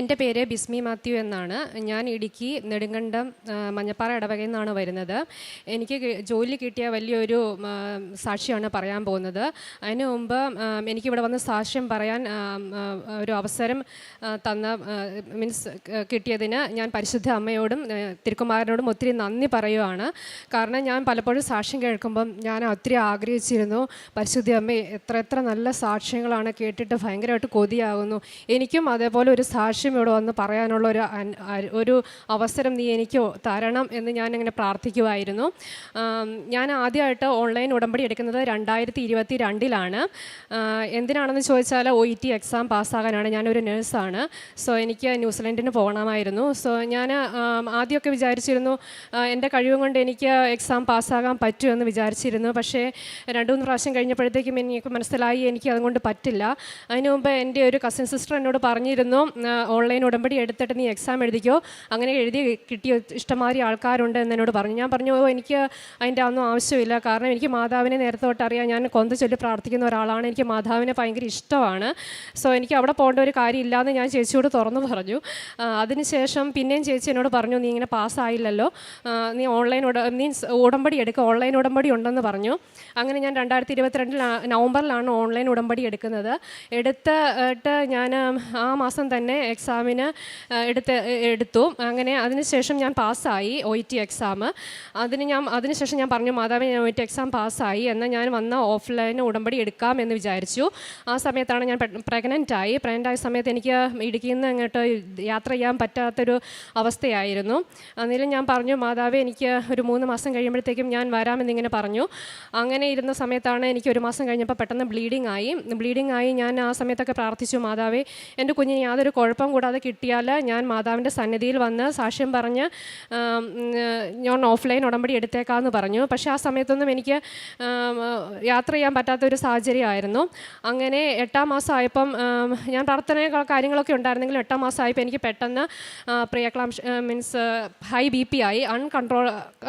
എന്റെ പേര് ബിസ്മി മാത്യു എന്നാണ്. ഞാൻ ഇടുക്കി നെടുങ്കണ്ടം മഞ്ഞപ്പാറ ഇടവകയിൽ നിന്നാണ് വരുന്നത്. എനിക്ക് ജോലി കിട്ടിയ വലിയൊരു സാക്ഷിയാണ് പറയാൻ പോകുന്നത്. അതിനു മുമ്പ് എനിക്കിവിടെ വന്ന് സാക്ഷ്യം പറയാൻ ഒരു അവസരം തന്ന മീൻസ് കിട്ടിയതിന് ഞാൻ പരിശുദ്ധ അമ്മയോടും തിരുക്കുമാരനോടും ഒത്തിരി നന്ദി പറയുവാണ്. കാരണം ഞാൻ പലപ്പോഴും സാക്ഷ്യം കേൾക്കുമ്പം ഞാൻ ഒത്തിരി ആഗ്രഹിച്ചിരുന്നു പരിശുദ്ധ അമ്മ എത്ര എത്ര നല്ല സാക്ഷ്യങ്ങളാണ് കേട്ടിട്ട് ഭയങ്കരമായിട്ട് കൊതിയാകുന്നു. എനിക്കും അതേപോലെ ഒരു സാക്ഷ്യം ഇവിടെ വന്ന് പറയാനുള്ള ഒരു ഒരു അവസരം നീ എനിക്ക് തരണം എന്ന് ഞാൻ ഇങ്ങനെ പ്രാർത്ഥിക്കുമായിരുന്നു ഞാൻ ആദ്യമായിട്ട് ഓൺലൈൻ ഉടമ്പടി എടുക്കുന്നത് രണ്ടായിരത്തി ഇരുപത്തി രണ്ടിലാണ് എന്തിനാണെന്ന് ചോദിച്ചാൽ ഒ ഇ ടി എക്സാം പാസ്സാകാനാണ്. ഞാനൊരു നേഴ്സാണ്. സോ എനിക്ക് ന്യൂസിലൻഡിന് പോകണമായിരുന്നു. സോ ഞാൻ ആദ്യമൊക്കെ വിചാരിച്ചിരുന്നു എന്റെ കഴിവും കൊണ്ട് എനിക്ക് എക്സാം പാസ്സാകാൻ പറ്റുമെന്ന് വിചാരിച്ചിരുന്നു. പക്ഷേ രണ്ട് മൂന്ന് പ്രാവശ്യം കഴിഞ്ഞപ്പോഴത്തേക്കും എനിക്ക് മനസ്സിലായി എനിക്ക് അതുകൊണ്ട് പറ്റില്ല. അതിനു മുമ്പ് എന്റെ ഒരു കസിൻ സിസ്റ്റർ എന്നോട് പറഞ്ഞിരുന്നു ഓൺലൈൻ ഉടമ്പടി എടുത്തിട്ട് നീ എക്സാം എഴുതിക്കോ? അങ്ങനെ എഴുതി കിട്ടിയ ഇഷ്ടംമാതിരി ആൾക്കാരുണ്ട് എന്ന് എന്നോട് പറഞ്ഞു. ഞാൻ പറഞ്ഞു എനിക്ക് അതിന്റെ ഒന്നും ആവശ്യമില്ല. കാരണം എനിക്ക് മാതാവിനെ നേരത്തെ തൊട്ട് അറിയാം. ഞാൻ കൊന്ത ചൊല്ലി പ്രാർത്ഥിക്കുന്ന ഒരാളാണ്. എനിക്ക് മാതാവിനെ ഭയങ്കര ഇഷ്ടമാണ്. സോ എനിക്ക് അവിടെ പോകേണ്ട ഒരു കാര്യമില്ലാന്ന് ഞാൻ ചേച്ചിയോട് തുറന്നു പറഞ്ഞു. അതിനുശേഷം പിന്നെയും ചേച്ചി എന്നോട് പറഞ്ഞു നീ ഇങ്ങനെ പാസ്സായില്ലല്ലോ നീ ഓൺലൈൻ ഉട മീൻസ് ഉടമ്പടി എടുക്കുക ഓൺലൈൻ ഉടമ്പടി ഉണ്ടെന്ന് പറഞ്ഞു. അങ്ങനെ ഞാൻ രണ്ടായിരത്തി ഇരുപത്തിരണ്ടിൽ നവംബറിലാണ് ഓൺലൈൻ ഉടമ്പടി എടുക്കുന്നത്. എടുത്തിട്ട് ഞാൻ ആ മാസം തന്നെ എക്സാമിന് എടുത്ത് എടുത്തു. അങ്ങനെ അതിനുശേഷം ഞാൻ പാസ്സായി ഒ ഇ ടി എക്സാം അതിന് ഞാൻ അതിനുശേഷം ഞാൻ പറഞ്ഞു മാതാവ് ഞാൻ ഒ ഇ ടി എക്സാം പാസ്സായി. എന്നാൽ ഞാൻ വന്ന ഓഫ്ലൈൻ ഉടമ്പടി എടുക്കാം എന്ന് വിചാരിച്ചു. ആ സമയത്താണ് ഞാൻ പ്രഗ്നന്റ് ആയി. പ്രഗ്നന്റ് ആയ സമയത്ത് എനിക്ക് ഇടുക്കിയിൽ നിന്ന് അങ്ങോട്ട് യാത്ര ചെയ്യാൻ പറ്റാത്തൊരു അവസ്ഥയായിരുന്നു. അന്നേരം ഞാൻ പറഞ്ഞു മാതാവ് എനിക്ക് ഒരു മൂന്ന് മാസം കഴിയുമ്പോഴത്തേക്കും ഞാൻ വരാമെന്നിങ്ങനെ പറഞ്ഞു. അങ്ങനെ ഇരുന്ന സമയത്താണ് എനിക്ക് ഒരു മാസം കഴിഞ്ഞപ്പോൾ പെട്ടെന്ന് ബ്ലീഡിങ് ആയി. ബ്ലീഡിങ് ആയി ഞാൻ ആ സമയത്തൊക്കെ പ്രാർത്ഥിച്ചു മാതാവേ എന്റെ കുഞ്ഞിന് യാതൊരു കുഴപ്പം കൂടാതെ കിട്ടിയാൽ ഞാൻ മാതാവിന്റെ സന്നിധിയിൽ വന്ന് സാക്ഷ്യം പറഞ്ഞ് ഞാൻ ഓഫ്ലൈൻ ഉടമ്പടി എടുത്തേക്കാമെന്ന് പറഞ്ഞു. പക്ഷേ ആ സമയത്തൊന്നും എനിക്ക് യാത്ര ചെയ്യാൻ പറ്റാത്ത ഒരു സാഹചര്യമായിരുന്നു. അങ്ങനെ എട്ടാം മാസം ആയപ്പം ഞാൻ പ്രാർത്ഥന കാര്യങ്ങളൊക്കെ ഉണ്ടായിരുന്നെങ്കിലും എട്ടാം മാസം എനിക്ക് പെട്ടെന്ന് preeclampsia means high B P ആയി. അൺകൺട്രോൾ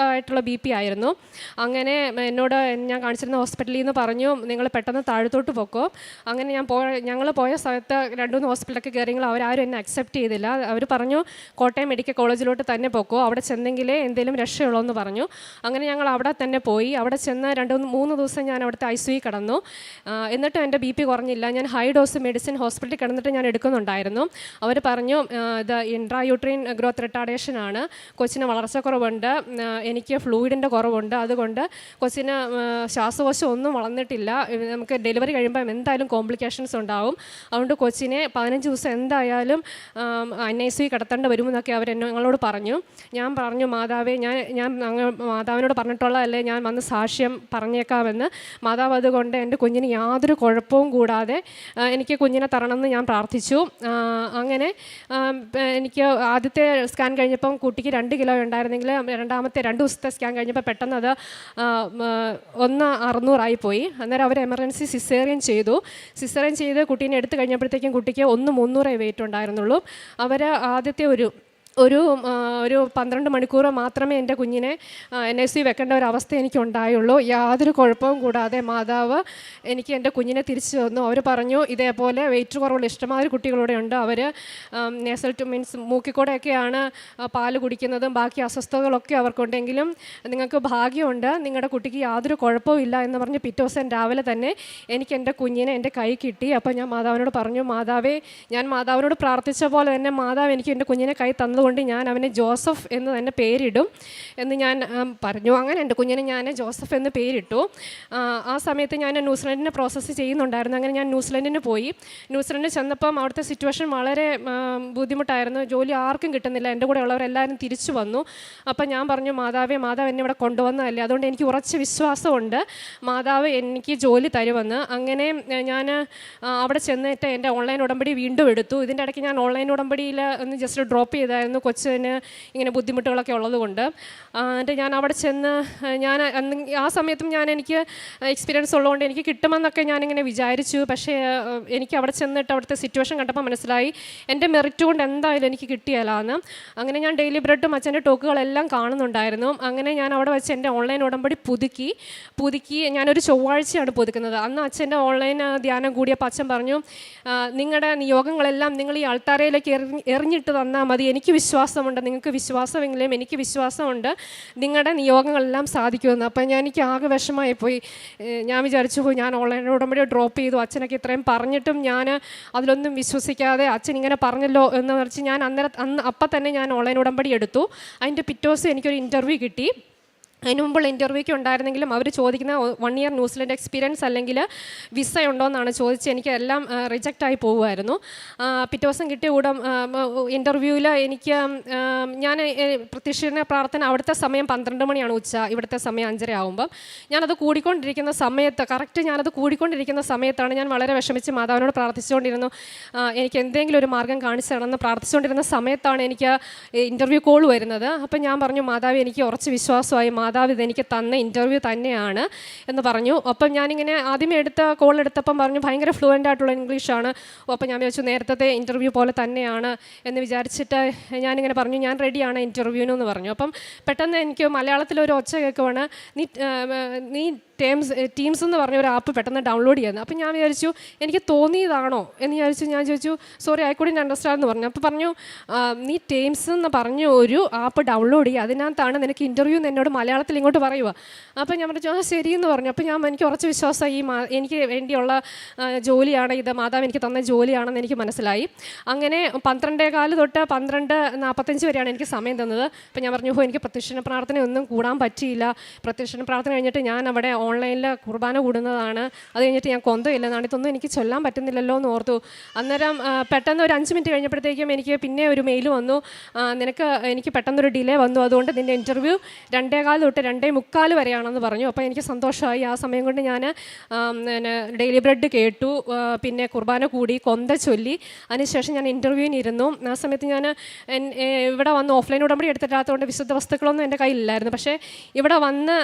ആയിട്ടുള്ള ബി പി ആയിരുന്നു. അങ്ങനെ എന്നോട് ഞാൻ കാണിച്ചിരുന്ന ഹോസ്പിറ്റലിൽ നിന്ന് പറഞ്ഞു നിങ്ങൾ പെട്ടെന്ന് താഴത്തോട്ട് പൊക്കോ. അങ്ങനെ ഞാൻ പോയ ഞങ്ങൾ പോയ സ്ഥലത്ത് രണ്ടു മൂന്ന് ഹോസ്പിറ്റലൊക്കെ കയറിയെങ്കിൽ അവരാരും എന്നെ അക്സെപ്റ്റ് ചെയ്തില്ല. അവർ പറഞ്ഞു കോട്ടയം മെഡിക്കൽ കോളേജിലോട്ട് തന്നെ പോക്കോ. അവിടെ ചെന്നെങ്കിലേ എന്തെങ്കിലും രക്ഷയുള്ളൂ എന്ന് പറഞ്ഞു. അങ്ങനെ ഞങ്ങൾ അവിടെ തന്നെ പോയി. അവിടെ ചെന്ന് രണ്ട് മൂന്ന് ദിവസം ഞാൻ അവിടുത്തെ ഐ സി കിടന്നു. എന്നിട്ടും എന്റെ ബി പി കുറഞ്ഞില്ല. ഞാൻ ഹൈ ഡോസ് മെഡിസിൻ ഹോസ്പിറ്റലിൽ കിടന്നിട്ട് ഞാൻ എടുക്കുന്നുണ്ടായിരുന്നു. അവർ പറഞ്ഞു ഇത് ഇൻട്രായൂട്രീൻ ഗ്രോത്ത് റിട്ടാഡേഷൻ ആണ്. കൊച്ചിന് വളർച്ചക്കുറവുണ്ട്. എനിക്ക് ഫ്ലൂയിഡിന്റെ കുറവുണ്ട്. അതുകൊണ്ട് കൊച്ചിന് ശ്വാസകോശം ഒന്നും വളർന്നിട്ടില്ല. നമുക്ക് ഡെലിവറി കഴിയുമ്പം എന്തായാലും കോംപ്ലിക്കേഷൻസ് ഉണ്ടാവും. അതുകൊണ്ട് കൊച്ചിനെ പതിനഞ്ച് ദിവസം എന്തായാലും എൻ ഐ സി കടത്തേണ്ട വരുമെന്നൊക്കെ അവർ എന്നോട് പറഞ്ഞു. ഞാൻ പറഞ്ഞു മാതാവേ ഞാൻ ഞാൻ മാതാവിനോട് പറഞ്ഞിട്ടുള്ളതല്ലേ ഞാൻ വന്ന് സാക്ഷ്യം പറഞ്ഞേക്കാമെന്ന്. മാതാവ് അതുകൊണ്ട് എന്റെ കുഞ്ഞിന് യാതൊരു കുഴപ്പവും കൂടാതെ എനിക്ക് കുഞ്ഞിനെ തരണമെന്ന് ഞാൻ പ്രാർത്ഥിച്ചു. അങ്ങനെ എനിക്ക് ആദ്യത്തെ സ്കാൻ കഴിഞ്ഞപ്പം കുട്ടിക്ക് രണ്ട് കിലോ ഉണ്ടായിരുന്നെങ്കിൽ രണ്ടാമത്തെ രണ്ട് ദിവസത്തെ സ്കാൻ കഴിഞ്ഞപ്പോൾ പെട്ടെന്ന് അത് ഒന്ന് അറുന്നൂറായി പോയി. അന്നേരം അവർ എമർജൻസി സിസേറിയൻ ചെയ്തു. സിസേറിയൻ ചെയ്ത് കുട്ടീനെ എടുത്തു കഴിഞ്ഞപ്പോഴത്തേക്കും കുട്ടിക്ക് ഒന്ന് മുന്നൂറേ വെയിറ്റ് ഉണ്ടായിരുന്നുള്ളൂ. അവർ ആദ്യത്തെ ഒരു ഒരു ഒരു പന്ത്രണ്ട് മണിക്കൂർ മാത്രമേ എന്റെ കുഞ്ഞിനെ എൻ എസ് സി വെക്കേണ്ട ഒരവസ്ഥ എനിക്കുണ്ടായുള്ളൂ. യാതൊരു കുഴപ്പവും കൂടാതെ മാതാവ് എനിക്ക് എന്റെ കുഞ്ഞിനെ തിരിച്ചു തന്നു. അവർ പറഞ്ഞു ഇതേപോലെ വെയിറ്റ് കുറവുള്ള ഇഷ്ടമാതിരി കുട്ടികളൂടെ ഉണ്ട്. അവർ നേസൽ ടു മീൻസ് മൂക്കിക്കൂടെയൊക്കെയാണ് പാൽ കുടിക്കുന്നതും ബാക്കി അസ്വസ്ഥതകളൊക്കെ അവർക്കുണ്ടെങ്കിലും നിങ്ങൾക്ക് ഭാഗ്യമുണ്ട്. നിങ്ങളുടെ കുട്ടിക്ക് യാതൊരു കുഴപ്പവും ഇല്ല എന്ന് പറഞ്ഞ് പിറ്റേ ദിവസം രാവിലെ തന്നെ എനിക്ക് എന്റെ കുഞ്ഞിനെ എന്റെ കൈ കിട്ടി. അപ്പോൾ ഞാൻ മാതാവിനോട് പറഞ്ഞു മാതാവേ ഞാൻ മാതാവിനോട് പ്രാർത്ഥിച്ച പോലെ തന്നെ മാതാവ് എനിക്ക് എന്റെ കുഞ്ഞിനെ കൈ തന്നതുകൊണ്ട് ഞാൻ അവനെ ജോസഫ് എന്ന് തന്നെ പേരിടും എന്ന് ഞാൻ പറഞ്ഞു. അങ്ങനെ എന്റെ കുഞ്ഞിനെ ഞാൻ ജോസഫ് എന്ന് പേരിട്ടു. ആ സമയത്ത് ഞാൻ ന്യൂസിലൻഡിനെ പ്രോസസ്സ് ചെയ്യുന്നുണ്ടായിരുന്നു. അങ്ങനെ ഞാൻ ന്യൂസിലൻഡിന് പോയി. ന്യൂസിലൻഡിൽ ചെന്നപ്പം അവിടുത്തെ സിറ്റുവേഷൻ വളരെ ബുദ്ധിമുട്ടായിരുന്നു. ജോലി ആർക്കും കിട്ടുന്നില്ല. എന്റെ കൂടെ ഉള്ളവരെല്ലാവരും തിരിച്ചു വന്നു. അപ്പം ഞാൻ പറഞ്ഞു മാതാവേ മാതാവ് എന്നെ ഇവിടെ കൊണ്ടുവന്നതല്ലേ. അതുകൊണ്ട് എനിക്ക് ഉറച്ച വിശ്വാസമുണ്ട്. മാതാവ് എനിക്ക് ജോലി തരുമെന്ന്. അങ്ങനെ ഞാൻ അവിടെ ചെന്നിട്ട് എന്റെ ഓൺലൈൻ ഉടമ്പടി വീണ്ടും എടുത്തു. ഇതിന്റെ ഇടയ്ക്ക് ഞാൻ ഓൺലൈൻ ഉടമ്പടിയിൽ ഒന്ന് ജസ്റ്റ് ഡ്രോപ്പ് ചെയ്തായിരുന്നു. ഉണ്ടായിരുന്നു കൊച്ചിന് ഇങ്ങനെ ബുദ്ധിമുട്ടുകളൊക്കെ ഉള്ളതുകൊണ്ട്. എന്നിട്ട് ഞാൻ അവിടെ ചെന്ന് ഞാൻ ആ സമയത്തും ഞാൻ എനിക്ക് എക്സ്പീരിയൻസ് ഉള്ളതുകൊണ്ട് എനിക്ക് കിട്ടുമെന്നൊക്കെ ഞാനിങ്ങനെ വിചാരിച്ചു. പക്ഷേ എനിക്ക് അവിടെ ചെന്നിട്ട് അവിടുത്തെ സിറ്റുവേഷൻ കണ്ടപ്പോൾ മനസ്സിലായി എന്റെ മെറിറ്റ് കൊണ്ട് എന്തായാലും എനിക്ക് കിട്ടിയല്ലാന്ന് അങ്ങനെ ഞാൻ ഡെയിലി ബ്രെഡും അച്ഛന്റെ ടോക്കുകളെല്ലാം കാണുന്നുണ്ടായിരുന്നു. അങ്ങനെ ഞാൻ അവിടെ വെച്ച് എന്റെ ഓൺലൈൻ ഉടമ്പടി പുതുക്കി. പുതുക്കി ഞാനൊരു ചൊവ്വാഴ്ചയാണ് പുതുക്കുന്നത്. അന്ന് അച്ഛന്റെ ഓൺലൈൻ ധ്യാനം കൂടിയപ്പോൾ അച്ഛൻ പറഞ്ഞു നിങ്ങളുടെ നിയോഗങ്ങളെല്ലാം നിങ്ങൾ ഈ ആൾത്താരയിലേക്ക് എറിഞ്ഞിട്ട് തന്നാൽ മതി. എനിക്ക് വിശ്വാസമുണ്ട് നിങ്ങൾക്ക് വിശ്വാസമെങ്കിലും എനിക്ക് വിശ്വാസമുണ്ട് നിങ്ങളുടെ നിയോഗങ്ങളെല്ലാം സാധിക്കുമെന്ന്. അപ്പം ഞാൻ എനിക്ക് ആകെ വിഷമായി പോയി. ഞാൻ വിചാരിച്ചു പോയി ഞാൻ ഓൺലൈൻ ഉടമ്പടി ഡ്രോപ്പ് ചെയ്തു അച്ഛനൊക്കെ ഇത്രയും പറഞ്ഞിട്ടും ഞാൻ അതിലൊന്നും വിശ്വസിക്കാതെ അച്ഛൻ ഇങ്ങനെ പറഞ്ഞല്ലോ എന്ന് വെച്ച് ഞാൻ അന്നേരം അന്ന് അപ്പം തന്നെ ഞാൻ ഓൺലൈൻ ഉടമ്പടി എടുത്തു. അതിന്റെ പിറ്റേ ദിവസം എനിക്കൊരു ഇന്റർവ്യൂ കിട്ടി. അതിന് മുമ്പുള്ള ഇന്റർവ്യൂക്ക് ഉണ്ടായിരുന്നെങ്കിലും അവർ ചോദിക്കുന്ന one year New Zealand experience അല്ലെങ്കിൽ വിസ ഉണ്ടോ എന്നാണ് ചോദിച്ചത് എനിക്ക് എല്ലാം റിജക്റ്റ് ആയി പോകുമായിരുന്നു പിറ്റേ ദിവസം കിട്ടിയ കൂടെ ഇന്റർവ്യൂവിൽ എനിക്ക് ഞാൻ പ്രത്യക്ഷീകരണ പ്രാർത്ഥന അവിടുത്തെ സമയം പന്ത്രണ്ട് മണിയാണ് ഉച്ച ഇവിടുത്തെ സമയം അഞ്ചര ആകുമ്പം ഞാനത് കൂടിക്കൊണ്ടിരിക്കുന്ന സമയത്ത് കറക്റ്റ് ഞാനത് കൂടിക്കൊണ്ടിരിക്കുന്ന സമയത്താണ് ഞാൻ വളരെ വിഷമിച്ച് മാതാവിനോട് പ്രാർത്ഥിച്ചുകൊണ്ടിരുന്നു. എനിക്ക് എന്തെങ്കിലും ഒരു മാർഗം കാണിച്ചു തരണമെന്ന് പ്രാർത്ഥിച്ചുകൊണ്ടിരുന്ന സമയത്താണ് എനിക്ക് ഇന്റർവ്യൂ കോൾ വരുന്നത്. അപ്പം ഞാൻ പറഞ്ഞു മാതാവ് എനിക്ക് ഉറച്ച് വിശ്വാസമായി മാതാവ് ഇതെനിക്ക് തന്ന ഇന്റർവ്യൂ തന്നെയാണ് എന്ന് പറഞ്ഞു. അപ്പം ഞാനിങ്ങനെ ആദ്യം എടുത്ത കോൾ എടുത്തപ്പം പറഞ്ഞു ഭയങ്കര ഫ്ലുവന്റ് ആയിട്ടുള്ള ഇംഗ്ലീഷാണ് അപ്പം ഞാൻ വിചാരിച്ചു നേരത്തെ ഇന്റർവ്യൂ പോലെ തന്നെയാണ് എന്ന് വിചാരിച്ചിട്ട് ഞാനിങ്ങനെ പറഞ്ഞു ഞാൻ റെഡിയാണ് ഇന്റർവ്യൂവിനെന്ന് പറഞ്ഞു. അപ്പം പെട്ടെന്ന് എനിക്ക് മലയാളത്തിലൊരു ഒച്ച കേൾക്കുവാണ്. നീ നീ ടേംസ് ടീംസ് എന്ന് പറഞ്ഞ ഒരു ആപ്പ് പെട്ടെന്ന് ഡൗൺലോഡ് ചെയ്യുന്നത് അപ്പം ഞാൻ വിചാരിച്ചു എനിക്ക് തോന്നിയതാണോ എന്ന് വിചാരിച്ചു ഞാൻ ചോദിച്ചു സോറി ഐ കുഡിൻ അണ്ടർസ്റ്റാൻഡ് എന്ന് പറഞ്ഞു. അപ്പോൾ പറഞ്ഞു നീ ടേംസ് എന്ന് പറഞ്ഞ ഒരു ആപ്പ് ഡൗൺലോഡ് ചെയ്യുക അതിനകത്താണ് നിനക്ക് ഇന്റർവ്യൂ എന്ന് എന്നോട് മലയാളത്തിൽ ഇങ്ങോട്ട് പറയുക അപ്പോൾ ഞാൻ പറഞ്ഞു ആ ശരി എന്ന് പറഞ്ഞു. അപ്പോൾ ഞാൻ എനിക്ക് ഉറച്ച് വിശ്വാസമായി ഈ എനിക്ക് വേണ്ടിയുള്ള ജോലിയാണ് ഇത് മാതാവ് എനിക്ക് തന്ന ജോലിയാണെന്ന് എനിക്ക് മനസ്സിലായി. അങ്ങനെ പന്ത്രണ്ടേ കാൽ തൊട്ട് പന്ത്രണ്ട് നാൽപ്പത്തഞ്ച് വരെയാണ് എനിക്ക് സമയം തന്നത്. അപ്പോൾ ഞാൻ പറഞ്ഞു ഹോ എനിക്ക് പ്രത്യക്ഷണ പ്രാർത്ഥന ഒന്നും കൂടാൻ പറ്റിയില്ല. പ്രത്യക്ഷണ പ്രാർത്ഥന കഴിഞ്ഞിട്ട് ഞാൻ അവിടെ ഓൺലൈനിൽ കുർബാന കൂടുന്നതാണ്. അത് കഴിഞ്ഞിട്ട് ഞാൻ കൊന്തയില്ലെന്നാണ് ഇതൊന്നും എനിക്ക് ചൊല്ലാൻ പറ്റുന്നില്ലല്ലോ എന്ന് ഓർത്തു. അന്നേരം പെട്ടെന്ന് ഒരു അഞ്ച് മിനിറ്റ് കഴിഞ്ഞപ്പോഴത്തേക്കും എനിക്ക് പിന്നെ ഒരു മെയിൽ വന്നു. നിനക്ക് എനിക്ക് പെട്ടെന്നൊരു ഡിലേ വന്നു. അതുകൊണ്ട് നിന്റെ ഇന്റർവ്യൂ രണ്ടേകാൽ തൊട്ട് രണ്ടേ മുക്കാൽ വരെയാണെന്ന് പറഞ്ഞു. അപ്പോൾ എനിക്ക് സന്തോഷമായി. ആ സമയം കൊണ്ട് ഞാൻ ഡെയിലി ബ്രെഡ് കേട്ടു. പിന്നെ കുർബാന കൂടി കൊന്ത ചൊല്ലി. അതിനുശേഷം ഞാൻ ഇന്റർവ്യൂവിന് ഇരുന്നു. ആ സമയത്ത് ഞാൻ ഇവിടെ വന്ന് ഓഫ്ലൈൻ ഉടമ്പടി എടുത്തിട്ടാത്തതുകൊണ്ട് വിശുദ്ധ വസ്തുക്കളൊന്നും എന്റെ കയ്യിലില്ലായിരുന്നു. പക്ഷേ ഇവിടെ വന്ന്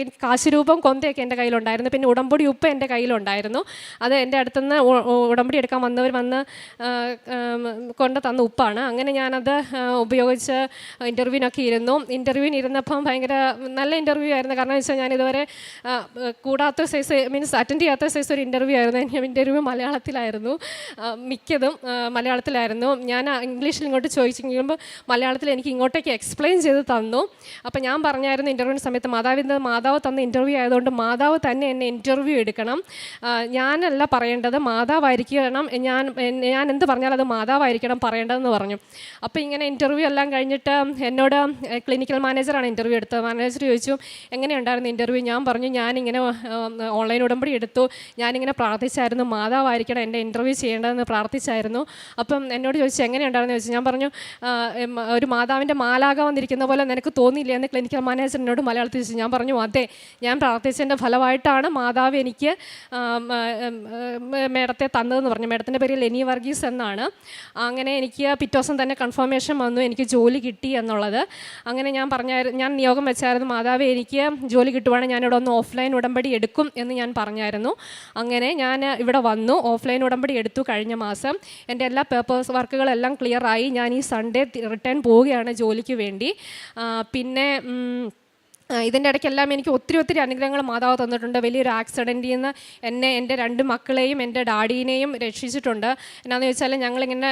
ആം, കാശ് രൂപം കൊന്തയൊക്കെ എന്റെ കയ്യിലുണ്ടായിരുന്നു. പിന്നെ ഉടമ്പടി ഉപ്പ് എന്റെ കയ്യിലുണ്ടായിരുന്നു. അത് എന്റെ അടുത്തുനിന്ന് ഉടമ്പടി എടുക്കാൻ വന്നവർ വന്ന് കൊണ്ട് തന്ന ഉപ്പാണ്. അങ്ങനെ ഞാനത് ഉപയോഗിച്ച് ഇന്റർവ്യൂവിനൊക്കെ ഇരുന്നു. ഇന്റർവ്യൂവിന് ഇരുന്നപ്പം ഭയങ്കര നല്ല ഇന്റർവ്യൂ ആയിരുന്നു. കാരണം വെച്ചാൽ ഞാൻ ഇതുവരെ കൂടാത്ത സൈസ് മീൻസ് അറ്റൻഡ് ചെയ്യാത്ത സൈസ് ഒരു ഇന്റർവ്യൂ ആയിരുന്നു. ഇന്റർവ്യൂ മലയാളത്തിലായിരുന്നു. മിക്കതും മലയാളത്തിലായിരുന്നു. ഞാൻ ഇംഗ്ലീഷിൽ ഇങ്ങോട്ട് ചോദിച്ചെങ്കിലും മലയാളത്തിൽ എനിക്ക് ഇങ്ങോട്ടേക്ക് എക്സ്പ്ലെയിൻ ചെയ്ത് തന്നു. അപ്പോൾ ഞാൻ പറഞ്ഞായിരുന്നു ഇന്റർവ്യൂവിന്റെ സമയത്ത് മാതാവിന്റെ മാതാവ് തന്ന ഇന്റർവ്യൂ ആയതുകൊണ്ട് മാതാവ് തന്നെ എന്നെ ഇന്റർവ്യൂ എടുക്കണം. ഞാനല്ല പറയേണ്ടത് മാതാവായിരിക്കണം. ഞാൻ ഞാൻ എന്ത് പറഞ്ഞാൽ അത് മാതാവായിരിക്കണം പറയേണ്ടതെന്ന് പറഞ്ഞു. അപ്പോൾ ഇങ്ങനെ ഇന്റർവ്യൂ എല്ലാം കഴിഞ്ഞിട്ട് എന്നോട് ക്ലിനിക്കൽ മാനേജറാണ് ഇന്റർവ്യൂ എടുത്തത്. മാനേജർ ചോദിച്ചു എങ്ങനെയുണ്ടായിരുന്നു ഇന്റർവ്യൂ ഞാൻ പറഞ്ഞു ഞാനിങ്ങനെ ഓൺലൈൻ ഉടമ്പടി എടുത്തു. ഞാനിങ്ങനെ പ്രാർത്ഥിച്ചായിരുന്നു മാതാവായിരിക്കണം എന്റെ ഇന്റർവ്യൂ ചെയ്യേണ്ടതെന്ന് പ്രാർത്ഥിച്ചായിരുന്നു. അപ്പം എന്നോട് ചോദിച്ചു എങ്ങനെയുണ്ടായിരുന്നു? ചോദിച്ചു. ഞാൻ പറഞ്ഞു ഒരു മാതാവിന്റെ മാലാക വന്നിരിക്കുന്ന പോലെ നിനക്ക് തോന്നിയില്ല? എന്ന് ക്ലിനിക്കൽ മാനേജർ എന്നോട് മലയാളത്തിൽ ചോദിച്ചു. ഞാൻ പറഞ്ഞു അതെ ഞാൻ പ്രാർത്ഥിച്ചതിന്റെ ഫലമായിട്ടാണ് മാതാവ് എനിക്ക് മേഡത്തെ തന്നതെന്ന് പറഞ്ഞു. മേഡത്തിന്റെ പേര് ലെനി വർഗീസ് എന്നാണ്. അങ്ങനെ എനിക്ക് പിറ്റേ ദിവസം തന്നെ കൺഫർമേഷൻ വന്നു എനിക്ക് ജോലി കിട്ടി എന്നുള്ളത്. അങ്ങനെ ഞാൻ പറഞ്ഞായിരുന്നു ഞാൻ നിയോഗം വെച്ചായിരുന്നു മാതാവ് എനിക്ക് ജോലി കിട്ടുവാണെങ്കിൽ ഞാനിവിടെ ഒന്ന് ഓഫ്ലൈൻ ഉടമ്പടി എടുക്കും എന്ന് ഞാൻ പറഞ്ഞായിരുന്നു. അങ്ങനെ ഞാൻ ഇവിടെ വന്നു ഓഫ്ലൈൻ ഉടമ്പടി എടുത്തു കഴിഞ്ഞ മാസം. എന്റെ എല്ലാ പേപ്പേഴ്സ് വർക്കുകളെല്ലാം ക്ലിയറായി ഞാൻ ഈ സൺഡേ റിട്ടേൺ പോവുകയാണ് ജോലിക്ക് വേണ്ടി. പിന്നെ ഇതിന്റെ ഇടയ്ക്കെല്ലാം എനിക്ക് ഒത്തിരി ഒത്തിരി അനുഗ്രഹങ്ങൾ മാതാവ് തന്നിട്ടുണ്ട്. വലിയൊരു ആക്സിഡന്റിൽ നിന്ന് എന്നെ എന്റെ രണ്ട് മക്കളെയും എന്റെ ഡാഡീനെയും രക്ഷിച്ചിട്ടുണ്ട്. എന്നാന്ന് ചോദിച്ചാൽ ഞങ്ങളിങ്ങനെ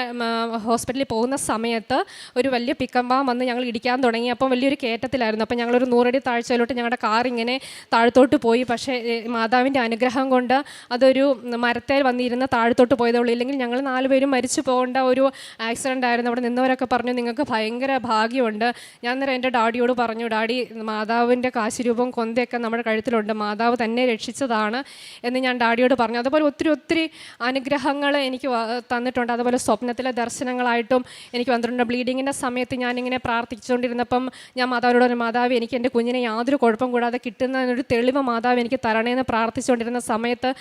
ഹോസ്പിറ്റലിൽ പോകുന്ന സമയത്ത് ഒരു വലിയ പിക്കമ്പാൻ വന്ന് ഞങ്ങൾ ഇടിക്കാൻ തുടങ്ങി. അപ്പം വലിയൊരു കയറ്റത്തിലായിരുന്നു. അപ്പം ഞങ്ങളൊരു നൂറടി താഴ്ചയിലോട്ട് ഞങ്ങളുടെ കാർ ഇങ്ങനെ താഴത്തോട്ട് പോയി. പക്ഷേ മാതാവിന്റെ അനുഗ്രഹം കൊണ്ട് അതൊരു മരത്തേൽ വന്നിരുന്ന താഴത്തോട്ട് പോയതേ ഉള്ളൂ. ഇല്ലെങ്കിൽ ഞങ്ങൾ നാലുപേരും മരിച്ചു പോകേണ്ട ഒരു ആക്സിഡന്റ് ആയിരുന്നു. അവിടെ നിന്നവരൊക്കെ പറഞ്ഞു നിങ്ങൾക്ക് ഭയങ്കര ഭാഗ്യമുണ്ട്. ഞാൻ നേരം എന്റെ ഡാഡിയോട് പറഞ്ഞു ഡാഡി മാതാവ് മാതാവിന്റെ കാശിരൂപം കൊന്തയൊക്കെ നമ്മുടെ കഴുത്തിലുണ്ട്. മാതാവ് തന്നെ രക്ഷിച്ചതാണ് എന്ന് ഞാൻ ഡാഡിയോട് പറഞ്ഞു. അതുപോലെ ഒത്തിരി ഒത്തിരി അനുഗ്രഹങ്ങൾ എനിക്ക് തന്നിട്ടുണ്ട്. അതുപോലെ സ്വപ്നത്തിലെ ദർശനങ്ങളായിട്ടും എനിക്ക് വന്നിട്ടുണ്ട്. ബ്ലീഡിങ്ങിന്റെ സമയത്ത് ഞാനിങ്ങനെ പ്രാർത്ഥിച്ചുകൊണ്ടിരുന്നപ്പം ഞാൻ മാതാവിനോട് ഒരു മാതാവ് എനിക്ക് എന്റെ കുഞ്ഞിനെ യാതൊരു കുഴപ്പം കൂടാതെ കിട്ടുന്നതിനൊരു തെളിവ് മാതാവ് എനിക്ക് തരണേന്ന് പ്രാർത്ഥിച്ചുകൊണ്ടിരുന്ന സമയത്ത്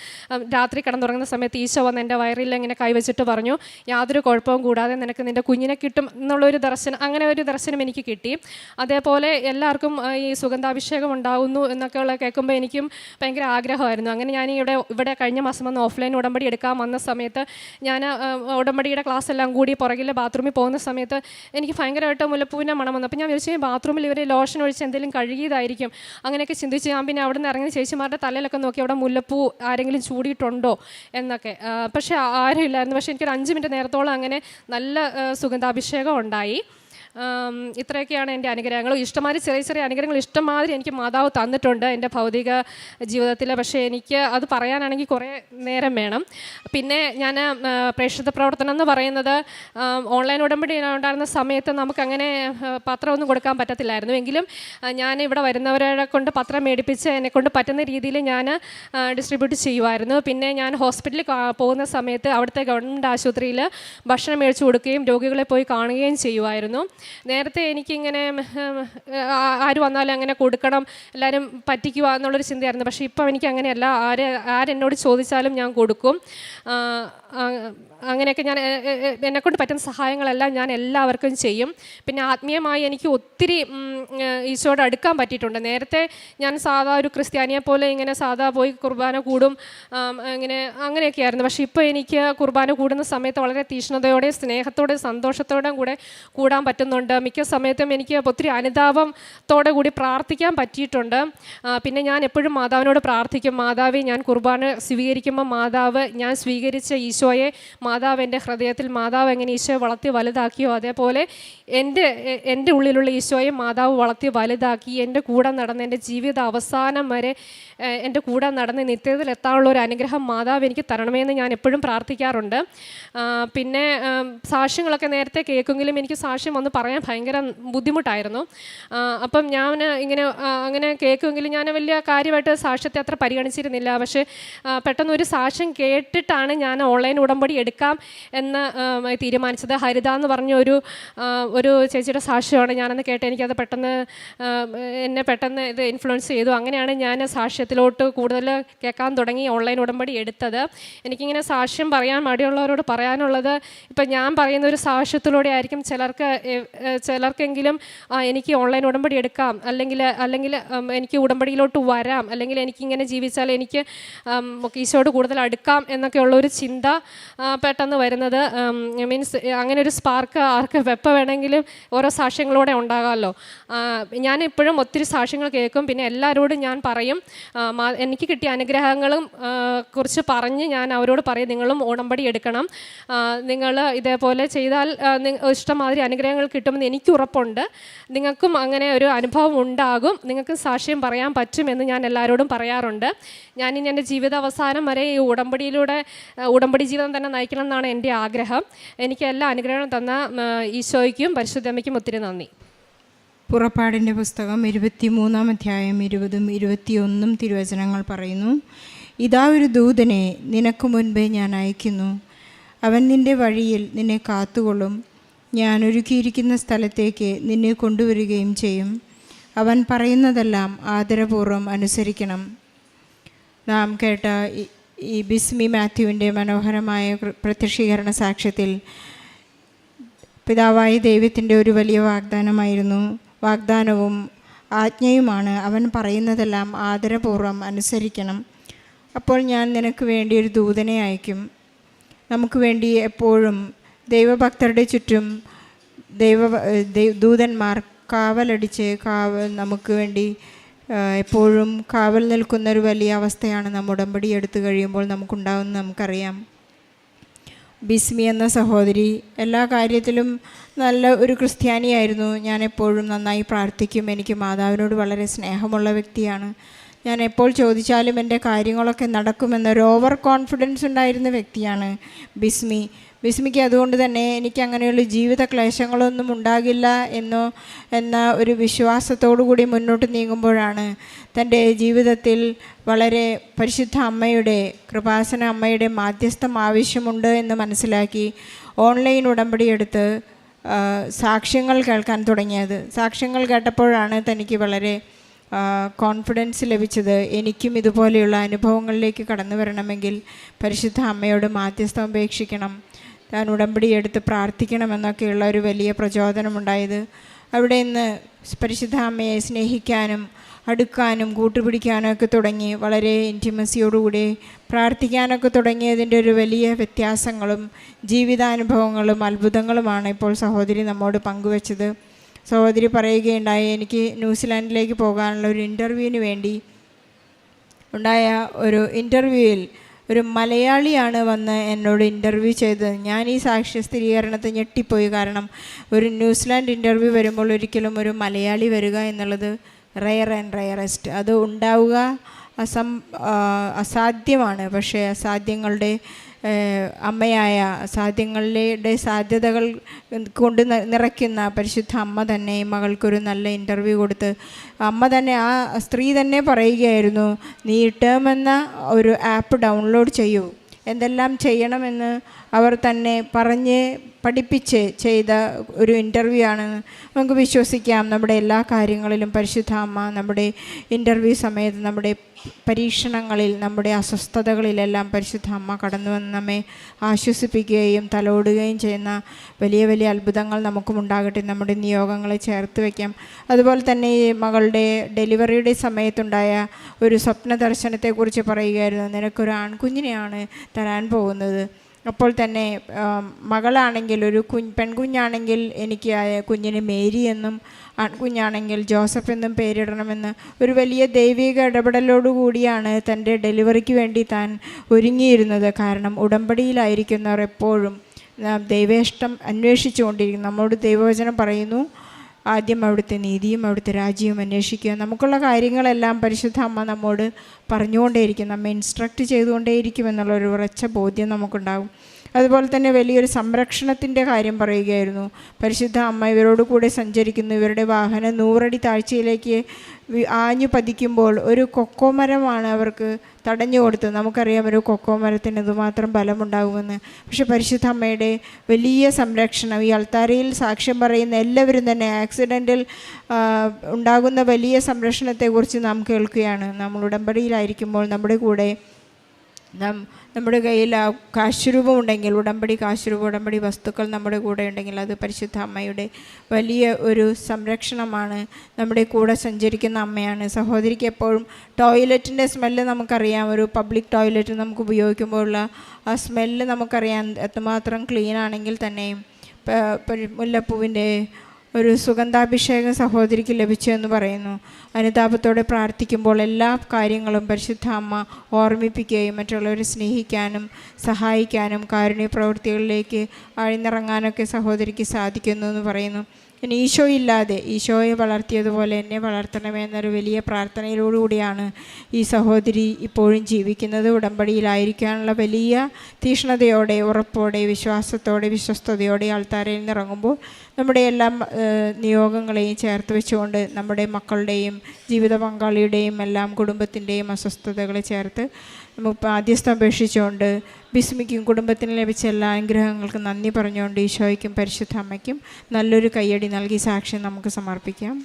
രാത്രി കിടന്നുറങ്ങുന്ന സമയത്ത് ഈശോ വന്ന് എന്റെ വയറിൽ ഇങ്ങനെ കൈവച്ചിട്ട് പറഞ്ഞു യാതൊരു കുഴപ്പവും കൂടാതെ നിനക്ക് നിന്റെ കുഞ്ഞിനെ കിട്ടും എന്നുള്ളൊരു ദർശനം അങ്ങനെ ഒരു ദർശനം എനിക്ക് കിട്ടി. അതേപോലെ എല്ലാവർക്കും ഈ ഈ സുഗന്ധാഭിഷേകം ഉണ്ടാകുന്നു എന്നൊക്കെയുള്ള കേൾക്കുമ്പോൾ എനിക്കും ഭയങ്കര ആഗ്രഹമായിരുന്നു. അങ്ങനെ ഞാൻ ഇവിടെ ഇവിടെ കഴിഞ്ഞ മാസം വന്ന് ഓഫ്ലൈൻ ഉടമ്പടി എടുക്കാൻ വന്ന സമയത്ത് ഞാൻ ഉടമ്പടിയുടെ ക്ലാസ് എല്ലാം കൂടി പുറകിലെ ബാത്റൂമിൽ പോകുന്ന സമയത്ത് എനിക്ക് ഭയങ്കരമായിട്ട് മുല്ലപ്പൂവിന്റെ മണം വന്നു. അപ്പോൾ ഞാൻ വിളിച്ചു ബാത്റൂമിൽ ഇവർ ലോഷൻ ഒഴിച്ച് എന്തെങ്കിലും കഴുകിയതായിരിക്കും. അങ്ങനെയൊക്കെ ചിന്തിച്ച് ഞാൻ പിന്നെ അവിടെ നിന്ന് ഇറങ്ങി ചേച്ചിമാരുടെ തലയിലൊക്കെ നോക്കി അവിടെ മുല്ലപ്പൂ ആരെങ്കിലും ചൂടിയിട്ടുണ്ടോ എന്നൊക്കെ. പക്ഷേ ആരും ഇല്ലായിരുന്നു. പക്ഷേ എനിക്കൊരു അഞ്ച് മിനിറ്റ് നേരത്തോളം അങ്ങനെ നല്ല സുഗന്ധാഭിഷേകം ഉണ്ടായി. ഇത്രയൊക്കെയാണ് എന്റെ അനുഗ്രഹങ്ങൾ ഇഷ്ടമാതിരി ചെറിയ ചെറിയ അനുഗ്രഹങ്ങൾ ഇഷ്ടമാതിരി എനിക്ക് മാതാവ് തന്നിട്ടുണ്ട് എന്റെ ഭൗതിക ജീവിതത്തിൽ പക്ഷേ എനിക്ക് അത് പറയാനാണെങ്കിൽ കുറേ നേരം വേണം. പിന്നെ ഞാൻ പ്രേക്ഷിത പ്രവർത്തനം എന്ന് പറയുന്നത് ഓൺലൈൻ ഉടമ്പടി ഉണ്ടായിരുന്ന സമയത്ത് നമുക്കങ്ങനെ പത്രമൊന്നും കൊടുക്കാൻ പറ്റത്തില്ലായിരുന്നു. എങ്കിലും ഞാൻ ഇവിടെ വരുന്നവരെ കൊണ്ട് പത്രം മേടിപ്പിച്ച് എന്നെ കൊണ്ട് പറ്റുന്ന രീതിയിൽ ഞാൻ ഡിസ്ട്രിബ്യൂട്ട് ചെയ്യുമായിരുന്നു പിന്നെ ഞാൻ ഹോസ്പിറ്റലിൽ പോകുന്ന സമയത്ത് അവിടുത്തെ ഗവൺമെന്റ് ആശുപത്രിയിൽ ഭക്ഷണം മേടിച്ചു കൊടുക്കുകയും രോഗികളെ പോയി കാണുകയും ചെയ്യുമായിരുന്നു നേരത്തെ എനിക്കിങ്ങനെ ആര് വന്നാലും അങ്ങനെ കൊടുക്കണം എല്ലാവരും പറ്റിക്കുക എന്നുള്ളൊരു ചിന്തയായിരുന്നു. പക്ഷേ ഇപ്പം എനിക്ക് അങ്ങനെയല്ല ആര് ആരെന്നോട് ചോദിച്ചാലും ഞാൻ കൊടുക്കും. അങ്ങനെയൊക്കെ ഞാൻ എന്നെക്കൊണ്ട് പറ്റുന്ന സഹായങ്ങളെല്ലാം ഞാൻ എല്ലാവർക്കും ചെയ്യും. പിന്നെ ആത്മീയമായി എനിക്ക് ഒത്തിരി ഈശോയോട് അടുക്കാൻ പറ്റിയിട്ടുണ്ട്. നേരത്തെ ഞാൻ സാധാ ഒരു ക്രിസ്ത്യാനിയെ പോലെ ഇങ്ങനെ സാധാ പോയി കുർബാന കൂടും ഇങ്ങനെ അങ്ങനെയൊക്കെ ആയിരുന്നു. പക്ഷേ ഇപ്പോൾ എനിക്ക് കുർബാന കൂടുന്ന സമയത്ത് വളരെ തീഷ്ണതയോടെ സ്നേഹത്തോടെ സന്തോഷത്തോടെ കൂടെ കൂടാൻ പറ്റുന്നുണ്ട് മിക്ക സമയത്തും എനിക്ക് ഒത്തിരി അനുതാപത്തോടെ കൂടി പ്രാർത്ഥിക്കാൻ പറ്റിയിട്ടുണ്ട്. പിന്നെ ഞാൻ എപ്പോഴും മാതാവിനോട് പ്രാർത്ഥിക്കും. മാതാവെ ഞാൻ കുർബാന സ്വീകരിക്കുമ്പോൾ മാതാവ് ഞാൻ സ്വീകരിച്ച ഈശോയെ മാതാവ് എന്റെ ഹൃദയത്തിൽ മാതാവ് എങ്ങനെ ഈശോയെ വളർത്തി വലുതാക്കിയോ? അതേപോലെ എന്റെ എന്റെ ഉള്ളിലുള്ള ഈശോയെ മാതാവ് വളർത്തി വലുതാക്കി. എന്റെ കൂടെ നടന്ന് എന്റെ ജീവിത അവസാനം വരെ എന്റെ കൂടെ നടന്ന് നിത്യത്തിൽ എത്താനുള്ള ഒരു അനുഗ്രഹം മാതാവ് എനിക്ക് തരണമെന്ന് ഞാൻ എപ്പോഴും പ്രാർത്ഥിക്കാറുണ്ട്. പിന്നെ സാക്ഷ്യങ്ങളൊക്കെ നേരത്തെ കേൾക്കുമെങ്കിലും എനിക്ക് സാക്ഷ്യം ഒന്ന് പറയാൻ ഭയങ്കര ബുദ്ധിമുട്ടായിരുന്നു. അപ്പം ഞാൻ ഇങ്ങനെ അങ്ങനെ കേൾക്കുമെങ്കിലും ഞാൻ വലിയ കാര്യമായിട്ട് സാക്ഷ്യത്തെ അത്ര പരിഗണിച്ചിരുന്നില്ല. പക്ഷേ പെട്ടെന്ന് ഒരു സാക്ഷ്യം കേട്ടിട്ടാണ് ഞാൻ ഓൺലൈൻ ഉടമ്പടി എടുക്കാം എന്ന് തീരുമാനിച്ചത്. ഹരിത എന്ന് പറഞ്ഞ ഒരു ഒരു ചേച്ചിയുടെ സാക്ഷ്യമാണ് ഞാനന്ന് കേട്ട് എനിക്കത് പെട്ടെന്ന് എന്നെ പെട്ടെന്ന് ഇത് ഇൻഫ്ലുവൻസ് ചെയ്തു. അങ്ങനെയാണ് ഞാൻ സാക്ഷ്യത്തിലോട്ട് കൂടുതൽ കേൾക്കാൻ തുടങ്ങി ഓൺലൈൻ ഉടമ്പടി എടുത്തത്. എനിക്കിങ്ങനെ സാക്ഷ്യം പറയാൻ മടിയുള്ളവരോട് പറയാനുള്ളത് ഇപ്പം ഞാൻ പറയുന്ന ഒരു സാക്ഷ്യത്തിലൂടെ ആയിരിക്കും ചിലർക്ക് ചിലർക്കെങ്കിലും എനിക്ക് ഓൺലൈൻ ഉടമ്പടി എടുക്കാം അല്ലെങ്കിൽ അല്ലെങ്കിൽ എനിക്ക് ഉടമ്പടിയിലോട്ട് വരാം അല്ലെങ്കിൽ എനിക്കിങ്ങനെ ജീവിച്ചാൽ എനിക്ക് ഈശോട് കൂടുതൽ അടുക്കാം എന്നൊക്കെയുള്ള ഒരു ചിന്ത പെട്ടെന്ന് വരുന്നത് മീൻസ് അങ്ങനെ ഒരു സ്പാർക്ക് ആർക്ക് വെപ്പ വേണമെങ്കിലും ഓരോ സാക്ഷ്യങ്ങളോടെ ഉണ്ടാകാമല്ലോ. ഞാനിപ്പോഴും ഒത്തിരി സാക്ഷ്യങ്ങൾ കേൾക്കും പിന്നെ എല്ലാവരോടും ഞാൻ പറയും എനിക്ക് കിട്ടിയ അനുഗ്രഹങ്ങളും കുറിച്ച് പറഞ്ഞ് ഞാൻ അവരോട് പറയും നിങ്ങളും ഉടമ്പടി എടുക്കണം. നിങ്ങൾ ഇതേപോലെ ചെയ്താൽ ഇഷ്ടം മാതിരി ഇഷ്ടമാതിരി അനുഗ്രഹങ്ങൾ കിട്ടുമെന്ന് എനിക്ക് ഉറപ്പുണ്ട് നിങ്ങൾക്കും അങ്ങനെ ഒരു അനുഭവം ഉണ്ടാകും. നിങ്ങൾക്ക് സാക്ഷ്യം പറയാൻ പറ്റുമെന്ന് ഞാൻ എല്ലാവരോടും പറയാറുണ്ട്. ഞാൻ ഇനി എന്റെ ജീവിത അവസാനം വരെ ഈ ഉടമ്പടിയിലൂടെ ഉടമ്പടി ജീവിതം തന്നെ നയിക്കണം എന്നാണ് എന്റെ ആഗ്രഹം. എനിക്ക് എല്ലാ അനുഗ്രഹങ്ങളും തന്ന ഈശോയ്ക്കും പരിശുദ്ധമ്മയ്ക്കും ഒത്തിരി നന്ദി. പുറപ്പാടിന്റെ പുസ്തകം ഇരുപത്തിമൂന്നാം അധ്യായം ഇരുപതും ഇരുപത്തിയൊന്നും തിരുവചനങ്ങൾ പറയുന്നു. ഇതാ ഒരു ദൂതനെ നിനക്ക് മുൻപേ ഞാൻ അയക്കുന്നു. അവൻ നിന്റെ വഴിയിൽ നിന്നെ കാത്തുകൊള്ളും. ഞാൻ ഒരുക്കിയിരിക്കുന്ന സ്ഥലത്തേക്ക് നിന്നെ കൊണ്ടുവരികയും ചെയ്യും. അവൻ പറയുന്നതെല്ലാം ആദരപൂർവം അനുസരിക്കണം. നാം കേട്ട ഈ- ബിസ്മി മാത്യുവിന്റെ മനോഹരമായ പ്രത്യക്ഷീകരണ സാക്ഷ്യത്തിൽ പിതാവായ ദൈവത്തിന്റെ ഒരു വലിയ വാഗ്ദാനമായിരുന്നു. വാഗ്ദാനവും ആജ്ഞയുമാണ് അവൻ പറയുന്നതെല്ലാം ആദരപൂർവം അനുസരിക്കണം. അപ്പോൾ ഞാൻ നിനക്ക് വേണ്ടി ഒരു ദൂതനെ അയക്കും. നമുക്ക് വേണ്ടി എപ്പോഴും ദൈവഭക്തരുടെ ചുറ്റും ദൈവ ദൂതന്മാർ കാവലടിച്ച് കാവൽ നമുക്ക് വേണ്ടി എപ്പോഴും കാവൽ നിൽക്കുന്ന ഒരു വലിയ അവസ്ഥയാണ് നാം ഉടമ്പടി എടുത്തു കഴിയുമ്പോൾ നമുക്കുണ്ടാകുന്നത് നമുക്കറിയാം. ബിസ്മി എന്ന സഹോദരി എല്ലാ കാര്യത്തിലും നല്ല ഒരു ക്രിസ്ത്യാനിയായിരുന്നു. ഞാൻ എപ്പോഴും നന്നായി പ്രാർത്ഥിക്കും. എനിക്ക് മാതാവിനോട് വളരെ സ്നേഹമുള്ള വ്യക്തിയാണ്. ഞാൻ എപ്പോൾ ചോദിച്ചാലും എന്റെ കാര്യങ്ങളൊക്കെ നടക്കുമെന്നൊരു ഓവർ കോൺഫിഡൻസ് ഉണ്ടായിരുന്ന വ്യക്തിയാണ് ബിസ്മി. വിസ്മിക്ക്. അതുകൊണ്ട് തന്നെ എനിക്ക് അങ്ങനെയുള്ള ജീവിത ക്ലേശങ്ങളൊന്നും ഉണ്ടാകില്ല എന്നോ എന്ന ഒരു വിശ്വാസത്തോടു കൂടി മുന്നോട്ട് നീങ്ങുമ്പോഴാണ് തന്റെ ജീവിതത്തിൽ വളരെ പരിശുദ്ധ അമ്മയുടെ കൃപാസന അമ്മയുടെ മാധ്യസ്ഥം ആവശ്യമുണ്ട് എന്ന് മനസ്സിലാക്കി ഓൺലൈൻ ഉടമ്പടി എടുത്ത് സാക്ഷ്യങ്ങൾ കേൾക്കാൻ തുടങ്ങിയത്. സാക്ഷ്യങ്ങൾ കേട്ടപ്പോഴാണ് തനിക്ക് വളരെ കോൺഫിഡൻസ് ലഭിച്ചത്. എനിക്കും ഇതുപോലെയുള്ള അനുഭവങ്ങളിലേക്ക് കടന്നു വരണമെങ്കിൽ പരിശുദ്ധ അമ്മയോട് മാധ്യസ്ഥം അപേക്ഷിക്കണം. താൻ ഉടമ്പടി എടുത്ത് പ്രാർത്ഥിക്കണമെന്നൊക്കെയുള്ള ഒരു വലിയ പ്രചോദനമുണ്ടായത്. അവിടെ നിന്ന് പരിശുദ്ധ അമ്മയെ സ്നേഹിക്കാനും അടുക്കാനും കൂട്ടുപിടിക്കാനും ഒക്കെ തുടങ്ങി വളരെ ഇന്റിമസിയോടുകൂടി പ്രാർത്ഥിക്കാനൊക്കെ തുടങ്ങിയതിന്റെ ഒരു വലിയ വ്യത്യാസങ്ങളും ജീവിതാനുഭവങ്ങളും അത്ഭുതങ്ങളുമാണ് ഇപ്പോൾ സഹോദരി നമ്മോട് പങ്കുവച്ചത്. സഹോദരി പറയുകയുണ്ടായി എനിക്ക് ന്യൂസിലാൻഡിലേക്ക് പോകാനുള്ള ഒരു ഇന്റർവ്യൂവിന് വേണ്ടി ഉണ്ടായ ഒരു ഇന്റർവ്യൂവിൽ ഒരു മലയാളിയാണ് വന്ന് എന്നോട് ഇന്റർവ്യൂ ചെയ്തത്. ഞാൻ ഈ സാക്ഷ്യ സ്ഥിരീകരണത്തെ ഞെട്ടിപ്പോയി. കാരണം ഒരു ന്യൂസിലാൻഡ് ഇന്റർവ്യൂ വരുമ്പോൾ ഒരിക്കലും ഒരു മലയാളി വരിക എന്നുള്ളത് റയർ ആൻഡ് റയറസ്റ്റ് അത് ഉണ്ടാവുക അസം അസാധ്യമാണ്. പക്ഷേ അസാധ്യങ്ങളുടെ അമ്മയായ സാധ്യങ്ങളുടെ സാധ്യതകൾ കൊണ്ട് നിറയ്ക്കുന്ന പരിശുദ്ധ അമ്മ തന്നെ മകൾക്കൊരു നല്ല ഇന്റർവ്യൂ കൊടുത്ത് അമ്മ തന്നെ ആ സ്ത്രീ തന്നെ പറയുകയായിരുന്നു നീ ടേം എന്ന ഒരു ആപ്പ് ഡൗൺലോഡ് ചെയ്യൂ. എന്തെല്ലാം ചെയ്യണമെന്ന് അവർ തന്നെ പറഞ്ഞ് പഠിപ്പിച്ച് ചെയ്ത ഒരു ഇന്റർവ്യൂ ആണ്. നമുക്ക് വിശ്വസിക്കാം നമ്മുടെ എല്ലാ കാര്യങ്ങളിലും പരിശുദ്ധ അമ്മ നമ്മുടെ ഇന്റർവ്യൂ സമയത്ത് നമ്മുടെ പരീക്ഷണങ്ങളിൽ നമ്മുടെ അസ്വസ്ഥതകളിലെല്ലാം പരിശുദ്ധ അമ്മ കടന്നു വന്ന് നമ്മെ ആശ്വസിപ്പിക്കുകയും തലോടുകയും ചെയ്യുന്ന വലിയ വലിയ അത്ഭുതങ്ങൾ നമുക്കും ഉണ്ടാകട്ടെ. നമ്മുടെ നിയോഗങ്ങളെ ചേർത്ത് വയ്ക്കാം. അതുപോലെ തന്നെ ഈ മകളുടെ ഡെലിവറിയുടെ സമയത്തുണ്ടായ ഒരു സ്വപ്ന ദർശനത്തെക്കുറിച്ച് പറയുകയായിരുന്നു. നിനക്കൊരു ആൺകുഞ്ഞിനെയാണ് തരാൻ പോകുന്നത്. അപ്പോൾ തന്നെ മകളാണെങ്കിൽ ഒരു കുഞ്ഞ് പെൺകുഞ്ഞാണെങ്കിൽ എനിക്ക് കുഞ്ഞിന് മേരി എന്നും ആൺകുഞ്ഞാണെങ്കിൽ ജോസഫ് എന്നും പേരിടണമെന്ന് ഒരു വലിയ ദൈവിക ഇടപെടലോടുകൂടിയാണ് തന്റെ ഡെലിവറിക്ക് വേണ്ടി താൻ ഒരുങ്ങിയിരുന്നത്. കാരണം ഉടമ്പടിയിലായിരിക്കുന്നവർ എപ്പോഴും ദൈവേഷ്ടം അന്വേഷിച്ചുകൊണ്ടിരിക്കും. നമ്മോട് ദൈവവചനം പറയുന്നു ആദ്യം അവിടുത്തെ നീതിയും അവിടുത്തെ രാജ്യവും അന്വേഷിക്കുക. നമുക്കുള്ള കാര്യങ്ങളെല്ലാം പരിശുദ്ധ അമ്മ നമ്മോട് പറഞ്ഞുകൊണ്ടേയിരിക്കും. നമ്മെ ഇൻസ്ട്രക്റ്റ് ചെയ്തുകൊണ്ടേയിരിക്കും എന്നുള്ള ഒരു ഉറച്ച ബോധ്യം നമുക്കുണ്ടാകും അതുപോലെ തന്നെ വലിയൊരു സംരക്ഷണത്തിന്റെ കാര്യം പറയുകയായിരുന്നു. പരിശുദ്ധ അമ്മ ഇവരോട് കൂടെ സഞ്ചരിക്കുന്നു. ഇവരുടെ വാഹനം നൂറടി താഴ്ചയിലേക്ക് ആഞ്ഞു പതിക്കുമ്പോൾ ഒരു കൊക്കോമരമാണ് അവർക്ക് തടഞ്ഞു കൊടുത്ത് നമുക്കറിയാം ഒരു കൊക്കോ മരത്തിന് ഇതുമാത്രം ബലമുണ്ടാകുമെന്ന് പക്ഷെ പരിശുദ്ധ അമ്മയുടെ വലിയ സംരക്ഷണം ഈ അൾത്താരയിൽ സാക്ഷ്യം പറയുന്ന എല്ലാവരും തന്നെ ആക്സിഡന്റിൽ ഉണ്ടാകുന്ന വലിയ സംരക്ഷണത്തെക്കുറിച്ച് നാം കേൾക്കുകയാണ്. നമ്മൾ ഉടമ്പടിയിലായിരിക്കുമ്പോൾ നമ്മുടെ കൂടെ നാം നമ്മുടെ കയ്യിൽ ആ കാശുരൂപം ഉണ്ടെങ്കിൽ ഉടമ്പടി കാശുരൂപം ഉടമ്പടി വസ്തുക്കൾ നമ്മുടെ കൂടെ ഉണ്ടെങ്കിൽ അത് പരിശുദ്ധ അമ്മയുടെ വലിയ ഒരു സംരക്ഷണമാണ്. നമ്മുടെ കൂടെ സഞ്ചരിക്കുന്ന അമ്മയാണ്. സഹോദരിക്ക് എപ്പോഴും ടോയ്ലറ്റിന്റെ സ്മെല്ല് നമുക്കറിയാം. ഒരു പബ്ലിക് ടോയ്ലറ്റ് നമുക്ക് ഉപയോഗിക്കുമ്പോഴുള്ള ആ സ്മെല്ല് നമുക്കറിയാം. എത്രമാത്രം ക്ലീൻ ആണെങ്കിൽ തന്നെയും മുല്ലപ്പൂവിന്റെ ഒരു സുഗന്ധാഭിഷേകം സഹോദരിക്ക് ലഭിച്ചു എന്ന് പറയുന്നു. അനുതാപത്തോടെ പ്രാർത്ഥിക്കുമ്പോൾ എല്ലാ കാര്യങ്ങളും പരിശുദ്ധ അമ്മ ഓർമ്മിപ്പിക്കുകയും മറ്റുള്ളവരെ സ്നേഹിക്കാനും സഹായിക്കാനും കാരുണ്യ പ്രവൃത്തികളിലേക്ക് അഴിഞ്ഞിറങ്ങാനൊക്കെ സഹോദരിക്ക് സാധിക്കുന്നു എന്ന് പറയുന്നു. ഇനി ഈശോ ഇല്ലാതെ ഈശോയെ വളർത്തിയതുപോലെ എന്നെ വളർത്തണമേ എന്നൊരു വലിയ പ്രാർത്ഥനയിലൂടെയാണ് ഈ സഹോദരി ഇപ്പോഴും ജീവിക്കുന്നത്. ഉടമ്പടിയിലായിരിക്കാനുള്ള വലിയ തീഷ്ണതയോടെ ഉറപ്പോടെ വിശ്വാസത്തോടെ വിശ്വസ്തയോടെ ആൾത്താരയിൽ നിന്നിറങ്ങുമ്പോൾ നമ്മുടെ എല്ലാ നിയോഗങ്ങളെയും ചേർത്ത് വെച്ചുകൊണ്ട് നമ്മുടെ മക്കളുടെയും ജീവിത പങ്കാളിയുടെയും എല്ലാം കുടുംബത്തിന്റെയും അസ്വസ്ഥതകളെ ചേർത്ത് ആദ്യസ്ഥം അപേക്ഷിച്ചുകൊണ്ട് ബിസ്മിക്കും കുടുംബത്തിന് ലഭിച്ച എല്ലാ അനുഗ്രഹങ്ങൾക്കും നന്ദി പറഞ്ഞുകൊണ്ട് ഈശോയ്ക്കും പരിശുദ്ധ അമ്മയ്ക്കും നല്ലൊരു കയ്യടി നൽകി സാക്ഷ്യം നമുക്ക് സമർപ്പിക്കാം.